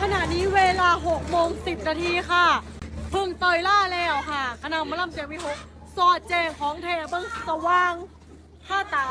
ขณะนี้เวลา6โมง10 นาทีค่ะเพึ่งเตยล่าแล้วค่ะคณะมะลำเสียงวิหกสอดแจงของเทเบิ้งสว่างข้าตา